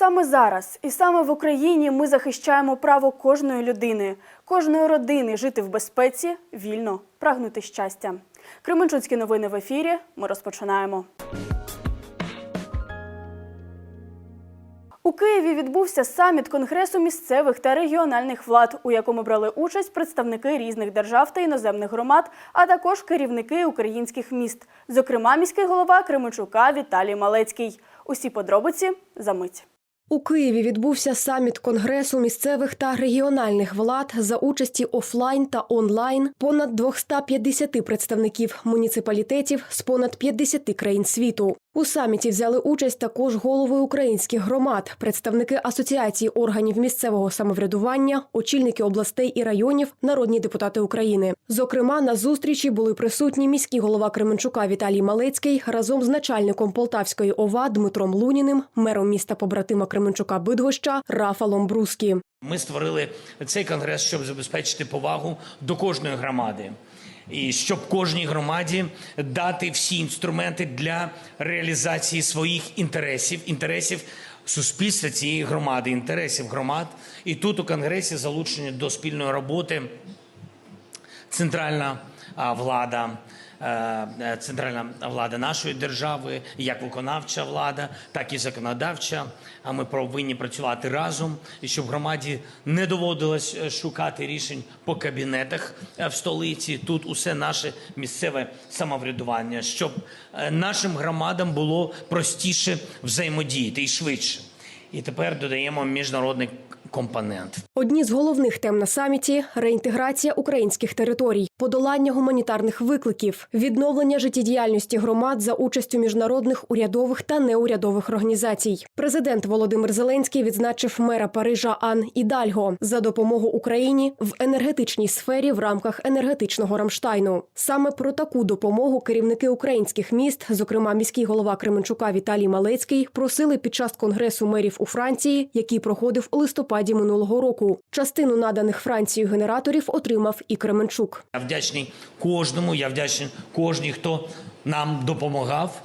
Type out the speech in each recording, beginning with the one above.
Саме зараз і саме в Україні ми захищаємо право кожної людини, кожної родини жити в безпеці, вільно, прагнути щастя. Кременчуцькі новини в ефірі. Ми розпочинаємо. У Києві відбувся саміт Конгресу місцевих та регіональних влад, у якому брали участь представники різних держав та іноземних громад, а також керівники українських міст, зокрема міський голова Кременчука Віталій Малецький. Усі подробиці за мить. У Києві відбувся саміт Конгресу місцевих та регіональних влад за участі офлайн та онлайн понад 250 представників муніципалітетів з понад 50 країн світу. У саміті взяли участь також голови українських громад, представники асоціації органів місцевого самоврядування, очільники областей і районів, народні депутати України. Зокрема, на зустрічі були присутні міський голова Кременчука Віталій Малецький разом з начальником Полтавської ОВА Дмитром Луніним, мером міста побратима Кременчука Бидгоща Рафалом Брускі. Ми створили цей конгрес, щоб забезпечити повагу до кожної громади. І щоб кожній громаді дати всі інструменти для реалізації своїх інтересів, інтересів суспільства цієї громади, інтересів громад. І тут у конгресі залучені до спільної роботи центральна влада, центральна влада нашої держави, як виконавча влада, так і законодавча. А ми повинні працювати разом, і щоб громаді не доводилось е, шукати рішень по кабінетах е, в столиці. Тут усе наше місцеве самоврядування, щоб е, нашим громадам було простіше взаємодіяти і швидше. І тепер додаємо міжнародний компонент. Одні з головних тем на саміті реінтеграція українських територій, подолання гуманітарних викликів, відновлення життєдіяльності громад за участю міжнародних урядових та неурядових організацій. Президент Володимир Зеленський відзначив мера Парижа Ан Ідальго за допомогу Україні в енергетичній сфері в рамках енергетичного Рамштайну. Саме про таку допомогу керівники українських міст, зокрема міський голова Кременчука Віталій Малецький, просили під час конгресу мерів у Франції, який проходив у листопаді минулого року. Частину наданих Францією генераторів отримав і Кременчук. Я вдячний кожному. Я вдячний кожній, хто нам допомагав.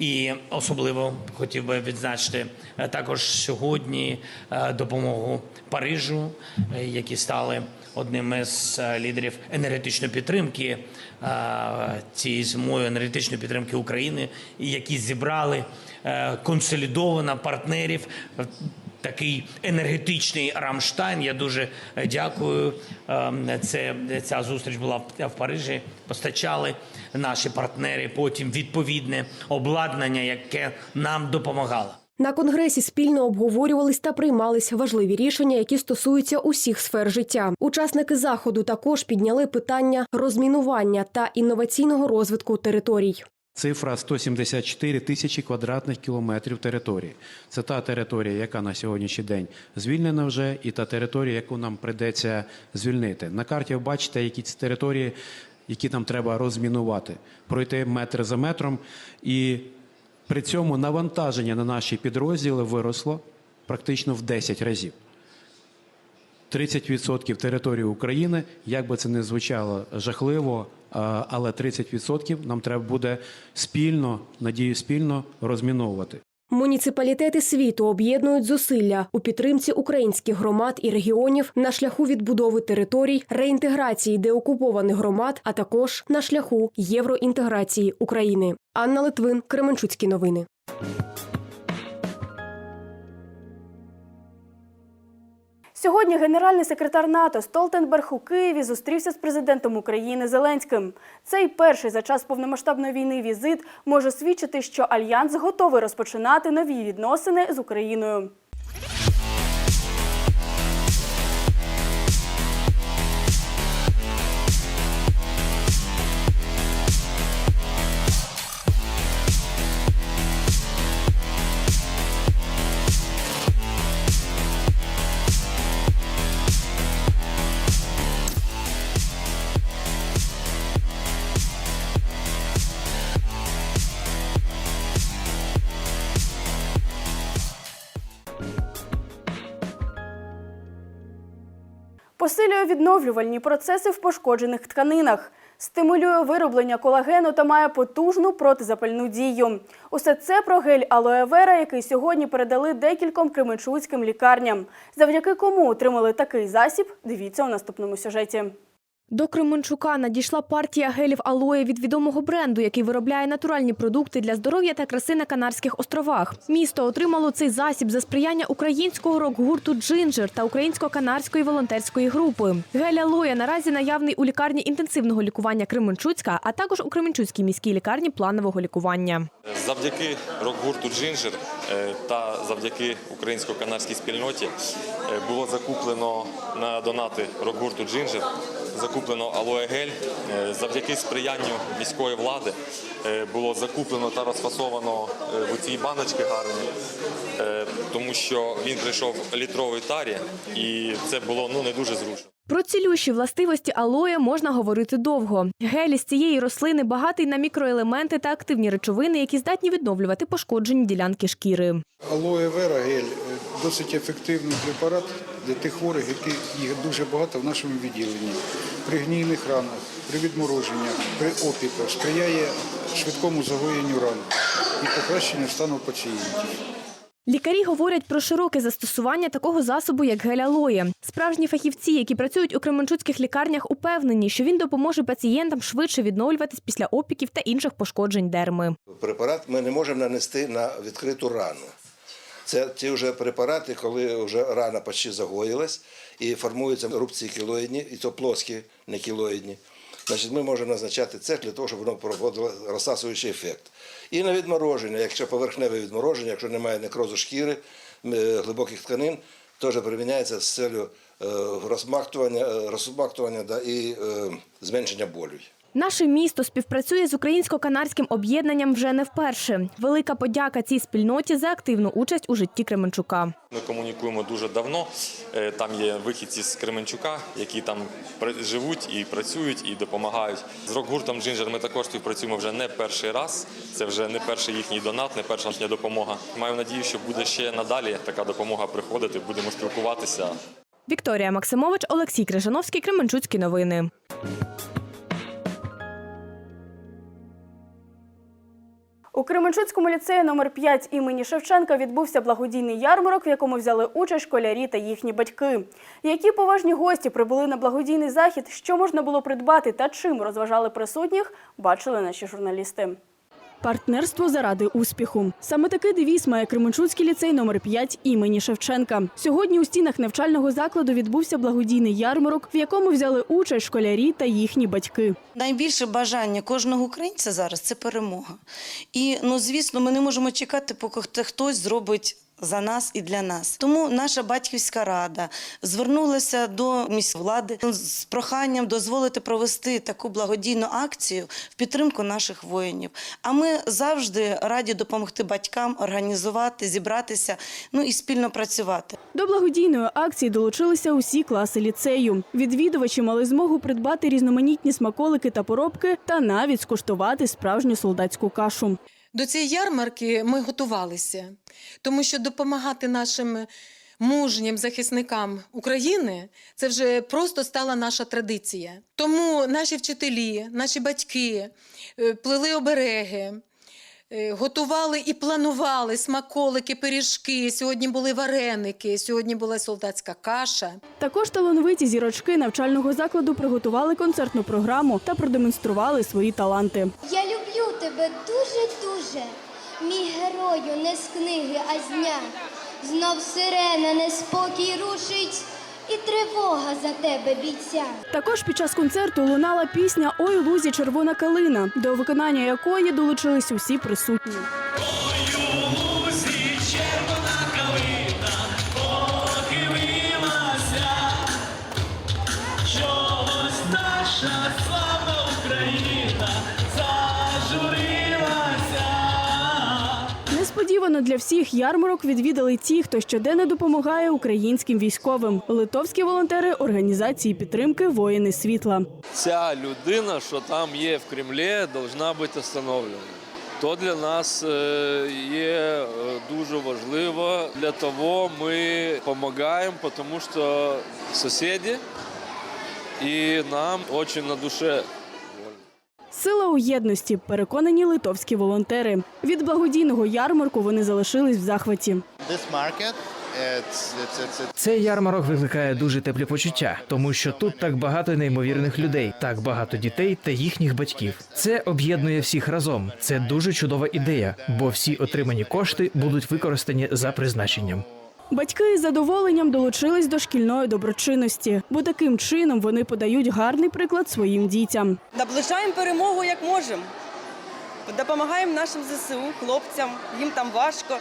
І особливо хотів би відзначити е, також сьогодні е, допомогу Парижу, е, які стали одним із лідерів енергетичної підтримки цієї зимою енергетичної підтримки України, які зібрали консолідовано партнерів такий енергетичний Рамштайн. Я дуже е, дякую. Ем, Це ця зустріч була в- Парижі. Постачали наші партнери потім відповідне обладнання, яке нам допомагало. На конгресі спільно обговорювались та приймались важливі рішення, які стосуються усіх сфер життя. Учасники заходу також підняли питання розмінування та інноваційного розвитку територій. Цифра 174 тисячі квадратних кілометрів території. Це та територія, яка на сьогоднішній день звільнена вже, і та територія, яку нам прийдеться звільнити. На карті ви бачите, які ці території, які нам треба розмінувати, пройти метр за метром. І при цьому навантаження на наші підрозділи виросло практично в 10 разів. 30% території України, як би це не звучало жахливо, але 30% нам треба буде спільно, надію, спільно розміновувати. Муніципалітети світу об'єднують зусилля у підтримці українських громад і регіонів на шляху відбудови територій, реінтеграції деокупованих громад, а також на шляху євроінтеграції України. Анна Литвин, Кременчуцькі новини. Сьогодні генеральний секретар НАТО Столтенберг у Києві зустрівся з президентом України Зеленським. Цей перший за час повномасштабної війни візит може свідчити, що альянс готовий розпочинати нові відносини з Україною. Посилює відновлювальні процеси в пошкоджених тканинах. Стимулює вироблення колагену та має потужну протизапальну дію. Усе це про гель алоевера, який сьогодні передали декільком кременчуцьким лікарням. Завдяки кому отримали такий засіб, дивіться у наступному сюжеті. До Кременчука надійшла партія гелів алоє від відомого бренду, який виробляє натуральні продукти для здоров'я та краси на Канарських островах. Місто отримало цей засіб за сприяння українського рок-гурту Джинджер та українсько-канарської волонтерської групи. Гель алоє наразі наявний у лікарні інтенсивного лікування Кременчуцька, а також у Кременчуцькій міській лікарні планового лікування. Завдяки рок-гурту Джинджер е, та завдяки українсько-канадській спільноті е, було закуплено на донати рок-гурту Джинджер, закуплено алоe-гель. Е, Завдяки сприянню міської влади е, було закуплено та розфасовано е, в цій баночки гарні, тому що він прийшов в літровій тарі і це було ну, не дуже зручно. Про цілющі властивості алоє можна говорити довго. Гель з цієї рослини багатий на мікроелементи та активні речовини, які здатні відновлювати пошкоджені ділянки шкіри. Алоe Вера гель е, досить ефективний препарат для тих хворих, яких їх дуже багато в нашому відділенні. При гнійних ранах, при відмороженнях, при опіках сприяє швидкому загоєнню ран і покращенню стану пацієнтів. Лікарі говорять про широке застосування такого засобу, як гель алоє. Справжні фахівці, які працюють у кременчуцьких лікарнях, упевнені, що він допоможе пацієнтам швидше відновлюватись після опіків та інших пошкоджень дерми. Препарат ми не можемо нанести на відкриту рану. Це ті вже препарати, коли вже рана почти загоїлась і формуються рубці кілоїдні, і то плоскі, не кілоїдні. Значить, ми можемо назначати цех для того, щоб воно проводило розсасуючий ефект. І на відмороження, якщо поверхневе відмороження, якщо немає некрозу шкіри, е, глибоких тканин, теж приміняється з целью розмахтування, е, розмактування да, і е, зменшення болю. Наше місто співпрацює з українсько-канарським об'єднанням вже не вперше. Велика подяка цій спільноті за активну участь у житті Кременчука. Ми комунікуємо дуже давно. Е, Там є вихідці з Кременчука, які там живуть і працюють, і допомагають. З рок-гуртом Джинджер ми також співпрацюємо вже не перший раз. Це вже не перший їхній донат, не перша їхня допомога. Маю надію, що буде ще надалі така допомога приходити. Будемо спілкуватися. Вікторія Максимович, Олексій Крижановський, Кременчуцькі новини. У Кременчуцькому ліцеї номер 5 імені Шевченка відбувся благодійний ярмарок, в якому взяли участь школярі та їхні батьки. Які поважні гості прибули на благодійний захід, що можна було придбати та чим розважали присутніх, бачили наші журналісти. Партнерство заради успіху. Саме такий девіз має Кременчуцький ліцей номер 5 імені Шевченка. Сьогодні у стінах навчального закладу відбувся благодійний ярмарок, в якому взяли участь школярі та їхні батьки. Найбільше бажання кожного українця зараз це перемога. І ну, звісно, ми не можемо чекати, поки хто- хтось зробить. За нас і для нас. Тому наша батьківська рада звернулася до міськвлади з проханням дозволити провести таку благодійну акцію в підтримку наших воїнів. А ми завжди раді допомогти батькам організувати, зібратися, ну і спільно працювати. До благодійної акції долучилися усі класи ліцею. Відвідувачі мали змогу придбати різноманітні смаколики та поробки та навіть скуштувати справжню солдатську кашу. До цієї ярмарки ми готувалися, тому що допомагати нашим мужнім захисникам України це вже просто стала наша традиція. Тому наші вчителі, наші батьки е, плели обереги. Е, Готували і планували смаколики, пиріжки. Сьогодні були вареники, сьогодні була солдатська каша. Також талановиті зірочки навчального закладу приготували концертну програму та продемонстрували свої таланти. Я люблю тебе дуже-дуже, мій герою не з книги, а з дня. Знов сирена неспокій рушить, і тривога за тебе бійця. Також під час концерту лунала пісня Ой лузі червона калина, до виконання якої долучились усі присутні. Несподівано для всіх ярмарок відвідали ті, хто щоденно допомагає українським військовим. Литовські волонтери організації підтримки Воїни світла. ця людина, що там є в Кремлі, повинна бути встановлена. То для нас е, є е, дуже важливо. Для того ми допомагаємо, тому що сусіди і нам дуже на душе. Сила у єдності, переконані литовські волонтери. Від благодійного ярмарку вони залишились в захваті. Цей ярмарок викликає дуже теплі почуття, тому що тут так багато неймовірних людей, так багато дітей та їхніх батьків. Це об'єднує всіх разом. Це дуже чудова ідея, бо всі отримані кошти будуть використані за призначенням. Батьки із задоволенням долучились до шкільної доброчинності, бо таким чином вони подають гарний приклад своїм дітям. Наближаємо перемогу як можемо. Допомагаємо нашим ЗСУ, хлопцям, їм там важко.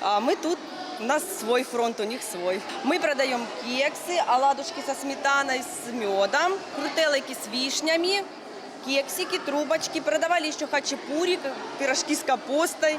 А ми тут, у нас свой фронт, у них свой. Мы продаем кексы, оладушки со сметаной, с медом, крутелики с вишнями, кексики, трубочки. Продавали еще хачапури, пирожки с капустой, а,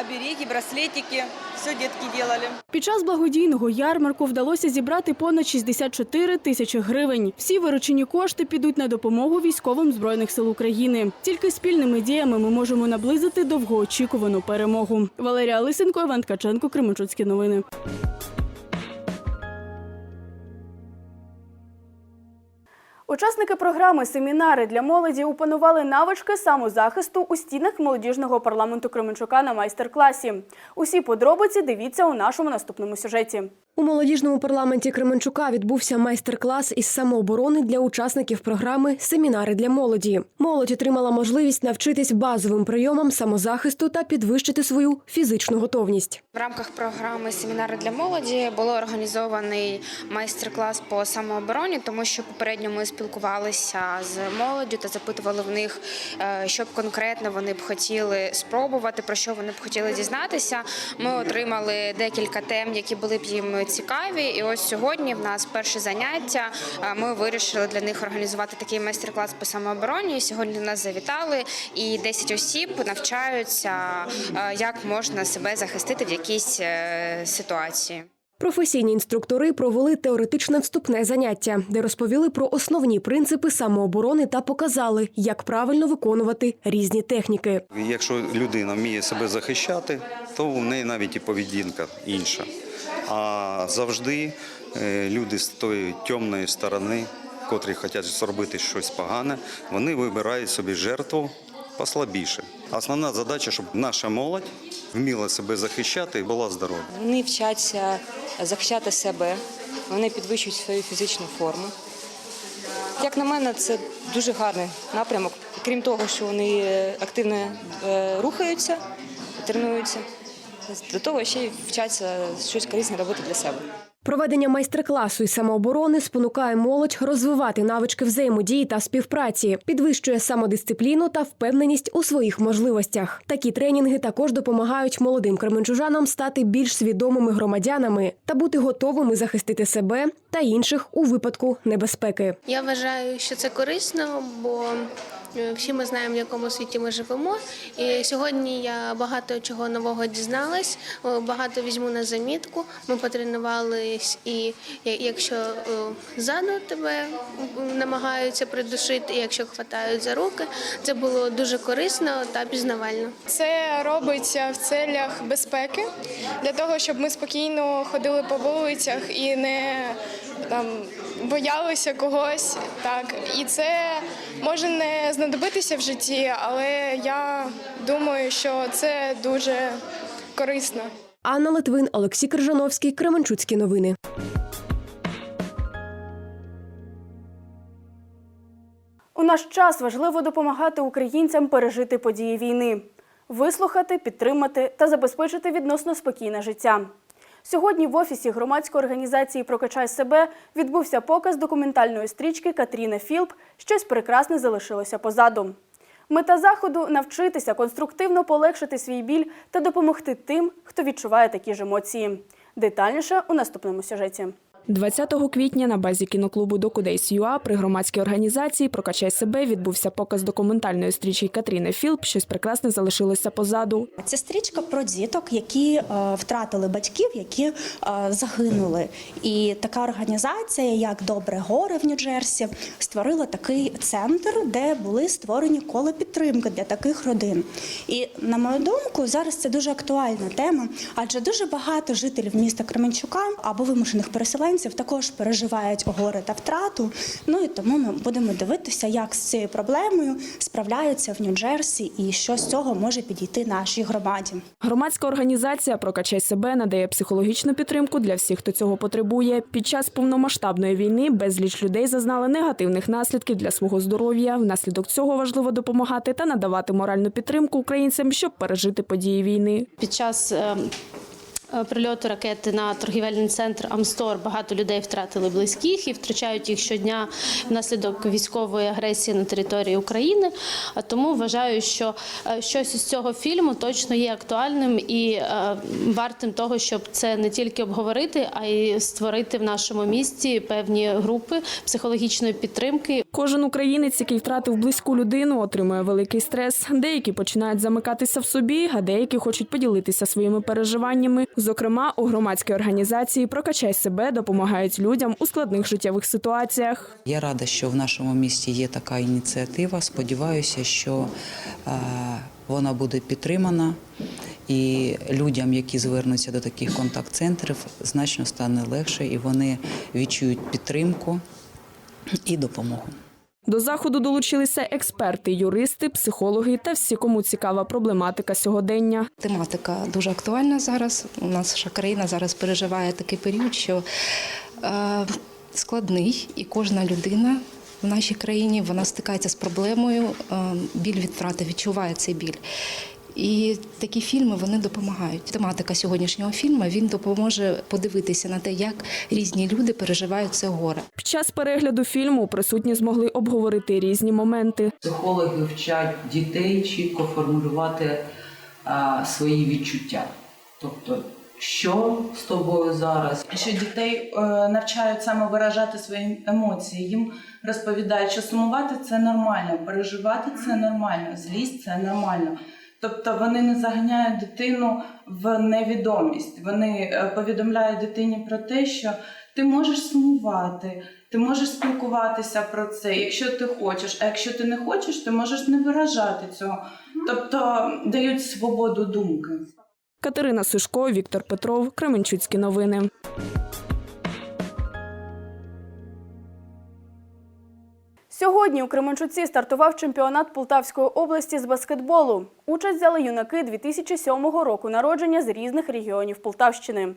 обереги, браслетики. Все дітки делали. Під час благодійного ярмарку вдалося зібрати понад 64 тисячі гривень. Всі виручені кошти підуть на допомогу військовим збройних сил України. Тільки спільними діями ми можемо наблизити довгоочікувану перемогу. Валерія Лисенко, Іван Ткаченко, Кременчуцькі новини. Учасники програми Семінари для молоді опанували навички самозахисту у стінах молодіжного парламенту Кременчука на майстер-класі. Усі подробиці дивіться у нашому наступному сюжеті. У молодіжному парламенті Кременчука відбувся майстер-клас із самооборони для учасників програми Семінари для молоді. Молодь отримала можливість навчитись базовим прийомам самозахисту та підвищити свою фізичну готовність. В рамках програми Семінари для молоді було організований майстер-клас по самообороні, тому що попередньо ми спілкувалися з молоддю та запитували в них, е, що б конкретно вони б хотіли спробувати, про що вони б хотіли дізнатися. Ми отримали декілька тем, які були б їм цікаві. І ось сьогодні в нас перше заняття. Ми вирішили для них організувати такий майстер-клас по самообороні. І Сьогодні до нас завітали, і 10 осіб навчаються, як можна себе захистити в якійсь е, ситуації. Професійні інструктори провели теоретичне вступне заняття, де розповіли про основні принципи самооборони та показали, як правильно виконувати різні техніки. Якщо людина вміє себе захищати, то в неї навіть і поведінка інша. А завжди е, люди з тої темної сторони, котрі хочуть зробити щось погане, вони вибирають собі жертву послабіше. Основна задача, щоб наша молодь вміла себе захищати і була здорова. Вони вчаться захищати себе, вони підвищують свою фізичну форму. Як на мене, це дуже гарний напрямок. Крім того, що вони активно е, рухаються, тренуються, до того ще й вчаться щось корисне робити для себе. Проведення майстер-класу із самооборони спонукає молодь розвивати навички взаємодії та співпраці, підвищує самодисципліну та впевненість у своїх можливостях. Такі тренінги також допомагають молодим кременчужанам стати більш свідомими громадянами та бути готовими захистити себе та інших у випадку небезпеки. Я вважаю, що це корисно, бо всі ми знаємо, в якому світі ми живемо. І сьогодні я багато чого нового дізналась, е, багато візьму на замітку. Ми потренувались, і якщо е, ззаду тебе намагаються придушити, і якщо хватають за руки, це було дуже корисно та пізнавально. Це робиться в целях безпеки, для того, щоб ми спокійно ходили по вулицях і не там, боялися когось. Так. І це може не знадобитися в житті, але я думаю, що це дуже корисно. Анна Литвин, Олексій Крижановський, Кременчуцькі новини. У наш час важливо допомагати українцям пережити події війни, вислухати, підтримати та забезпечити відносно спокійне життя. Сьогодні в офісі громадської організації Прокачай себе відбувся показ документальної стрічки Катріна Філп Щось прекрасне залишилося позаду. Мета заходу навчитися конструктивно полегшити свій біль та допомогти тим, хто відчуває такі ж емоції. Детальніше у наступному сюжеті. 20 квітня на базі кіноклубу Докудейс.ЮА при громадській організації Прокачай себе відбувся показ документальної стрічки Катріни Філп. Щось прекрасне залишилося позаду. Це стрічка про діток, які е, втратили батьків, які е, загинули. І така організація, як Добре горе в Нью-Джерсі, створила такий центр, де були створені кола підтримки для таких родин. І на мою думку, зараз це дуже актуальна тема, адже дуже багато жителів міста Кременчука або вимушених переселенців українців також переживають горе та втрату. Ну і тому ми будемо дивитися, як з цією проблемою справляються в Нью-Джерсі і що з цього може підійти нашій громаді. Громадська організація Прокачай себе надає психологічну підтримку для всіх, хто цього потребує. Під час повномасштабної війни безліч людей зазнали негативних наслідків для свого здоров'я. Внаслідок цього важливо допомагати та надавати моральну підтримку українцям, щоб пережити події війни. Під час е, е, прильоту ракети на торгівельний центр Амстор багато людей втратили близьких і втрачають їх щодня внаслідок військової агресії на території України. А тому вважаю, що е, щось із цього фільму точно є актуальним і е, вартим того, щоб це не тільки обговорити, а й створити в нашому місті певні групи психологічної підтримки. Кожен українець, який втратив близьку людину, отримує великий стрес. Деякі починають замикатися в собі, а деякі хочуть поділитися своїми переживаннями. Зокрема, у громадській організації Прокачай себе допомагають людям у складних життєвих ситуаціях. Я рада, що в нашому місті є така ініціатива. Сподіваюся, що е, вона буде підтримана, і людям, які звернуться до таких контакт-центрів, значно стане легше, і вони відчують підтримку і допомогу. До заходу долучилися експерти, юристи, психологи та всі, кому цікава проблематика сьогодення. Тематика дуже актуальна зараз. У нас наша країна зараз переживає такий період, що е, складний, і кожна людина в нашій країні вона стикається з проблемою. Е, біль від втрати відчуває цей біль. І такі фільми вони допомагають. Тематика сьогоднішнього фільму він допоможе подивитися на те, як різні люди переживають це горе. Під час перегляду фільму присутні змогли обговорити різні моменти. Психологи вчать дітей чітко формулювати а, свої відчуття. Тобто, що з тобою зараз? що дітей е, навчають саме виражати свої емоції. Їм розповідають, що сумувати це нормально, переживати це нормально, злість це нормально. Тобто вони не заганяють дитину в невідомість. Вони е, повідомляють дитині про те, що ти можеш сумувати, ти можеш спілкуватися про це, якщо ти хочеш. А якщо ти не хочеш, ти можеш не виражати цього. Тобто дають свободу думки. Катерина Сушко, Віктор Петров, Кременчуцькі новини. Сьогодні у Кременчуці стартував чемпіонат Полтавської області з баскетболу. Участь взяли юнаки 2007 року народження з різних регіонів Полтавщини.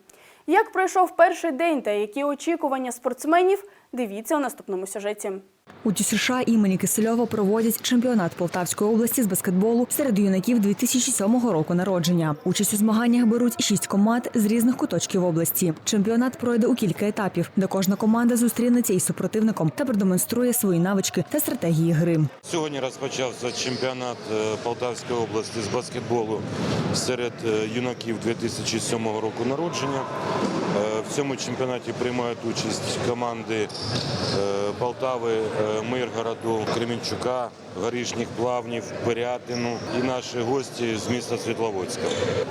Як пройшов перший день та які очікування спортсменів, дивіться у наступному сюжеті. У ТЮСШ імені Кисельова проводять чемпіонат Полтавської області з баскетболу серед юнаків 2007 року народження. Участь у змаганнях беруть шість команд з різних куточків області. Чемпіонат пройде у кілька етапів, де кожна команда зустрінеться із супротивником та продемонструє свої навички та стратегії гри. Сьогодні розпочався чемпіонат е, Полтавської області з баскетболу серед е, юнаків 2007 року народження. Е, В цьому чемпіонаті приймають участь команди Полтави, Миргороду, Кременчука, Горішніх Плавнів, Пирятину і наші гості з міста Світловодська.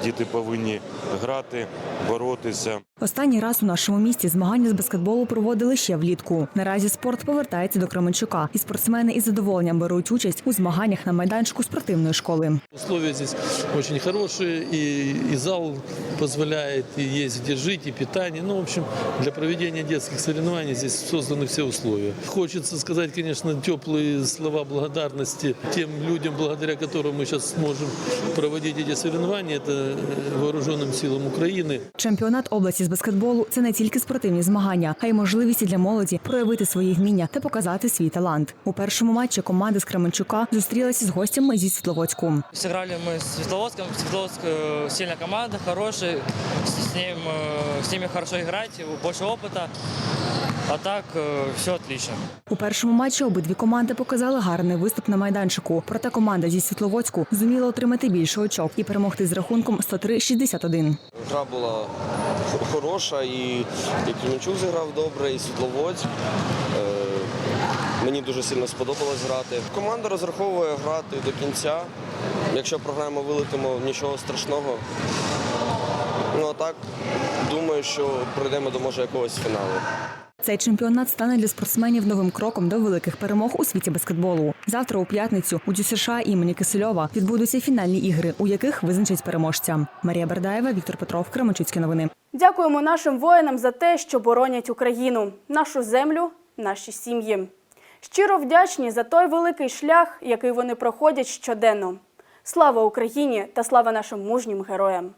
Діти повинні грати, боротися. Останній раз у нашому місті змагання з баскетболу проводили ще влітку. Наразі спорт повертається до Кременчука, і спортсмени із задоволенням беруть участь у змаганнях на майданчику спортивної школи. Условия здесь очень хорошие, и, и зал позволяет, и есть где жить, и питание. Ну, в общем, для проведения детских соревнований здесь созданы все условия. Хочется сказать, конечно, теплые слова благодарности тем людям, благодаря которым мы сейчас сможем проводить эти соревнования. Это э, вооруженным силам Украины. Чемпіонат області з баскетболу це не тільки спортивні змагання, а й можливість для молоді проявити свої вміння та показати свій талант. У першому матчі команди з Кременчука зустрілася з гостями зі Світловодську. Сыграли мы с Светловодском. Светловодск э, сильная команда, хороший. С, с ним, э, с ними хорошо играть, больше опыта. А так все отлично. У першому матчі обидві команди показали гарний виступ на майданчику. Проте команда зі Світловодську зуміла отримати більше очок і перемогти з рахунком 103-61. Гра була хороша, і, і Кременчук зіграв добре, і Світловодськ. Е, мені дуже сильно сподобалось грати. Команда розраховує грати до кінця. Якщо програємо, вилетимо, нічого страшного. Ну а так, думаю, що пройдемо до може якогось фіналу. Цей чемпіонат стане для спортсменів новим кроком до великих перемог у світі баскетболу. Завтра у п'ятницю у ДЮСШ імені Кисельова відбудуться фінальні ігри, у яких визначать переможця. Марія Бердаєва, Віктор Петров, Кременчуцькі новини. Дякуємо нашим воїнам за те, що боронять Україну, нашу землю, наші сім'ї. Щиро вдячні за той великий шлях, який вони проходять щоденно. Слава Україні та слава нашим мужнім героям.